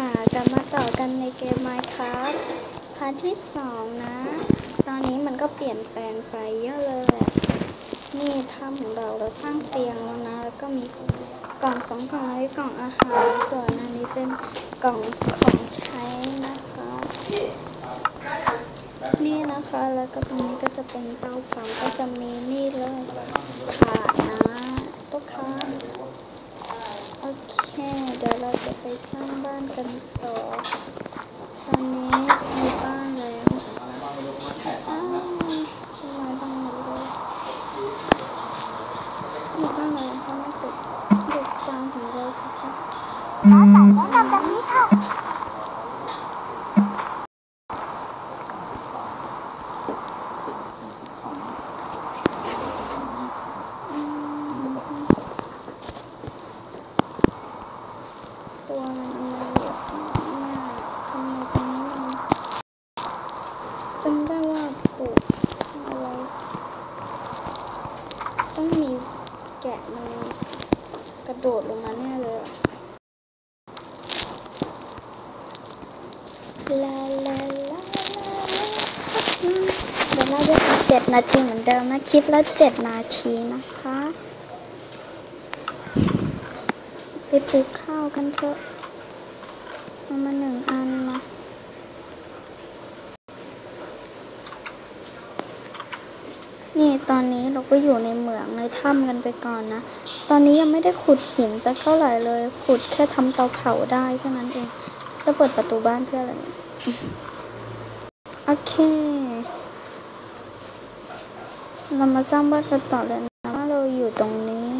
ค่ะกลับมาต่อกันในเกม Minecraft พาร์ทที่สองนะ ตอนนี้มันก็เปลี่ยนแปลงไปเยอะเลย นี่ถ้ำของเราเราสร้างเตียงแล้วนะ แล้วก็มีกล่องสองกล่องอันนี้กล่องอาหาร ส่วนอันนี้เป็นกล่องของใช้นะคะ นี่นะคะ แล้วก็ตรงนี้ก็จะเป็นเตาเผาก็จะมีนี่เลยถ่านนะตุ๊กค้า โอเค เดี๋ยวเราจะไป สร้างบ้านกันต่อตอนนี้มีบ้านแล้วอ้าวทำไมบ้านนี้เลยมีบ้านเราใช่ไหมสุดเด็กฟางของเราสิคะฟ้าใสแนะนำดังนี้ค่ะ อืมตัวมันอะไรอะเนี่ยทำไมตรงนี้มันจำได้ว่าผูกอะไร ต้องมีแกะมันกระโดดลงมาแน่เลยลาลาลาลาลาเดี๋ยวเราจะเจ็ดนาทีเหมือนเดิมนะคลิปละเจ็ดนาทีนะคะไปปลูกข้าวกันเถอะเอามาหนึ่งอันมา นี่ตอนนี้เราก็อยู่ในเหมืองในถ้ำกันไปก่อนนะ ตอนนี้ยังไม่ได้ขุดหินสักเท่าไหร่เลย ขุดแค่ทำเตาเผาได้แค่นั้นเอง จะเปิดประตูบ้านเพื่ออะไรเนี่ยโอเค เรามาสร้างบ้านกันต่อเลยนะว่าเราอยู่ตรงนี้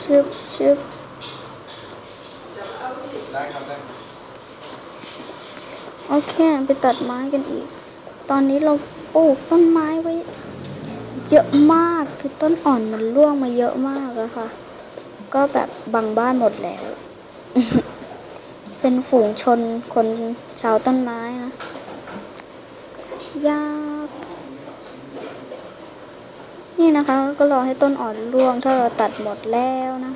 ชึบชึบได้ครับได้ โอเค ไปตัดไม้กันอีก ตอนนี้เราปลูกต้นไม้ไว้ เยอะมากคือต้นอ่อนมันร่วงมาเยอะมากอะค่ะ ก็แบบบังบ้านหมดแล้ว เป็นฝูงชนคนชาวต้นไม้นะยากนี่นะคะ ก็รอให้ต้นอ่อนร่วง ถ้าเราตัดหมดแล้วนะ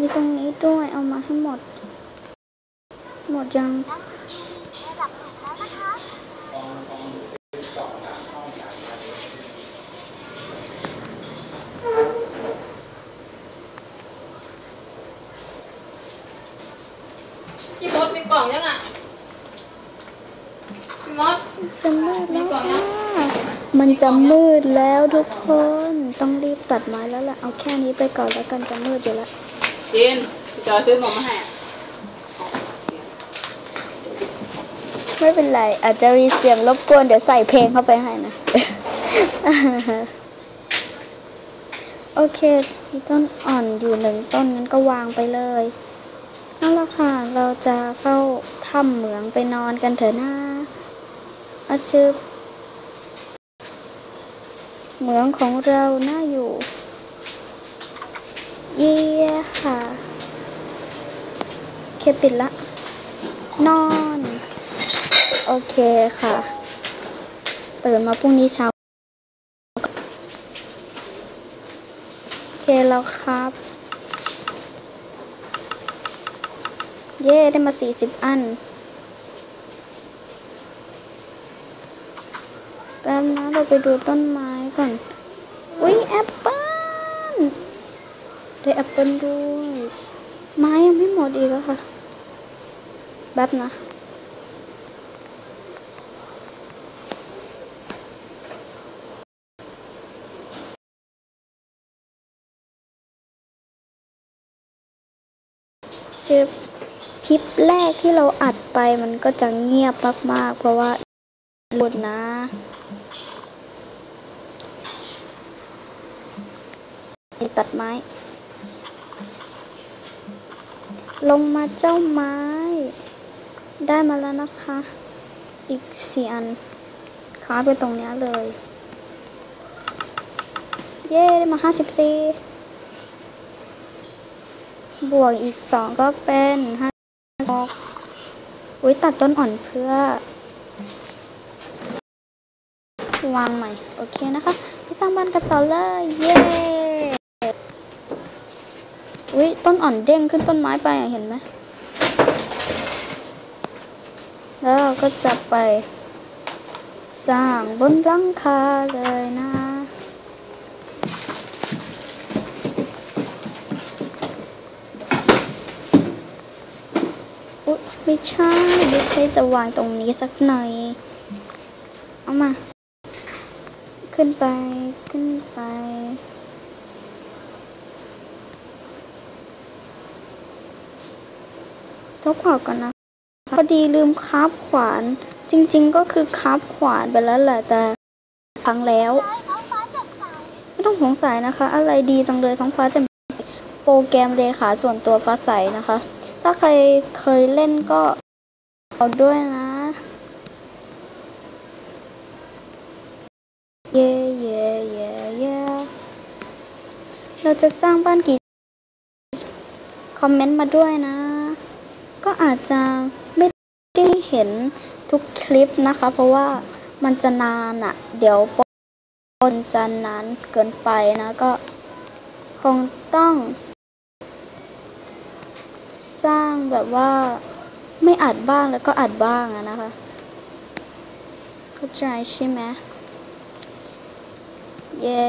มีตรงนี้ด้วยเอามาให้หมด หมดยังหนังสือพิมพ์ระดับสูงแล้วนะคะพี่มดมีกล่องยังอะพี่มดจะมืดแล้วมีกล่องยังค่ะมันจะมืดแล้วทุกคน ต้องรีบตัดไม้แล้วแหละเอาแค่นี้ไปก่อนแล้วกันจะมืดอยู่แล้ว จินจอยซื้อนมมาให้อะไม่เป็นไร อาจจะมีเสียงรบกวน เดี๋ยวใส่เพลงเข้าไปให้นะ โอเคมีต้นอ่อนอยู่หนึ่งต้นนั้นก็วางไปเลยนั่นแหละค่ะ เราจะเข้าถ้ำเหมืองไปนอนกันเถอะนะอาชืบเหมืองของเราน่าอยู่ ค่ะเคปิดละ นอน โอเคค่ะ ตื่นมาพรุ่งนี้เช้า โอเคแล้วครับ เย่ได้มาสี่สิบอันแป๊บนะเราไปดูต้นไม้ก่อน อุ๊ย แอปเปิ้ล ได้แอปเปิลด้วย ไม้ยังไม่หมดอีกอะค่ะ แป๊บนะเจอคลิปแรกที่เราอัดไปมันก็จะเงียบมากๆ เพราะว่าหลุดนะ ตัดไม้ ลงมาเจ้าไม้ ได้มาแล้วนะคะ อีกสี่อันค้าไปตรงนี้เลย เย้ได้มาห้าสิบสี่บวกอีกสองก็เป็นห้าหกอุ้ยตัดต้นอ่อนเพื่อ วางใหม่ โอเคนะคะไปสร้างบ้านกันต่อเลย เย้ ยต้นอ่อนเด้งขึ้นต้นไม้ไปเห็นไหมแล้วเราก็จะไป สร้างบนหลังคาเลยนะอุ๊ยไม่ใช่ไม่ใช่จะวางตรงนี้สักหน่อย เอามา ขึ้นไปขึ้นไป ทบออกก่อนนะพอดีลืมคาบขวาน จริงๆก็คือคาบขวานไปแล้วแหละแต่พังแล้ว ไม่ต้องสงสัยนะคะ อะไรดีจังเลยท้องฟ้าแจะโปรแกรมเลขาส่วนตัวฟ้าใสนะคะ ถ้าใครเคยเล่นก็เอาด้วยนะ เย่เย่เย่เย่เราจะสร้างบ้านกี่ คอมเมนต์มาด้วยนะ ก็อาจจะไม่ได้เห็นทุกคลิปนะคะ เพราะว่ามันจะนานอะ่ะ เดี๋ยวปนจะนานเกินไปนะ ก็คงต้อง สร้างแบบว่าไม่อัดบ้างแล้วก็อัดบ้างอะนะคะ เข้าใจใช่ไหมเย่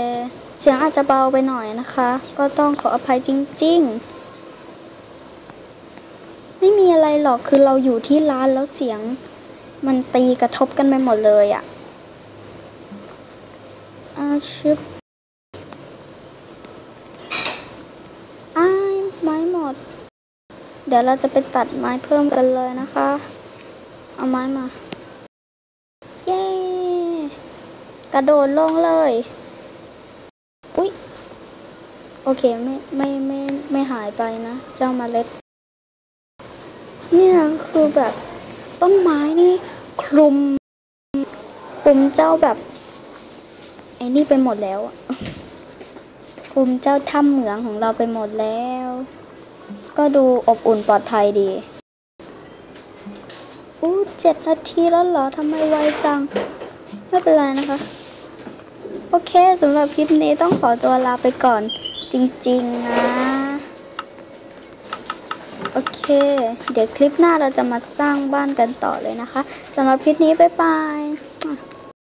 เสียงอาจจะเบาไปหน่อยนะคะ ก็ต้องขออภัยจริง ๆ อะไรหรอกคือเราอยู่ที่ร้านแล้วเสียง มันตีกระทบกันไปหมดเลยอะ่ะอาชิบอ้ายไม้หมด เดี๋ยวเราจะไปตัดไม้เพิ่มกันเลยนะคะ เอาไม้มา เย้ กระโดดลงเลย อุ๊ย โอเค ไม่ ไม่ ไม่ ไม่หายไปนะ เจ้าเมาเล็ด เนี่ยคือแบบต้นไม้นี่คลุมคลุมเจ้าแบบไอ้นี่ไปหมดแล้วคลุมเจ้าถ้ำเหมืองของเราไปหมดแล้ว ก็ดูอบอุ่นปลอดภัยดีอู้เจ็ดนาทีแล้วเหรอทำไมไวจัง ไม่เป็นไรนะคะ โอเคสำหรับคลิปนี้ต้องขอตัวลาไปก่อนจริง ๆ นะ เค เดี๋ยวคลิปหน้าเราจะมาสร้างบ้านกันต่อเลยนะคะสำหรับคลิปนี้บ๊ายบาย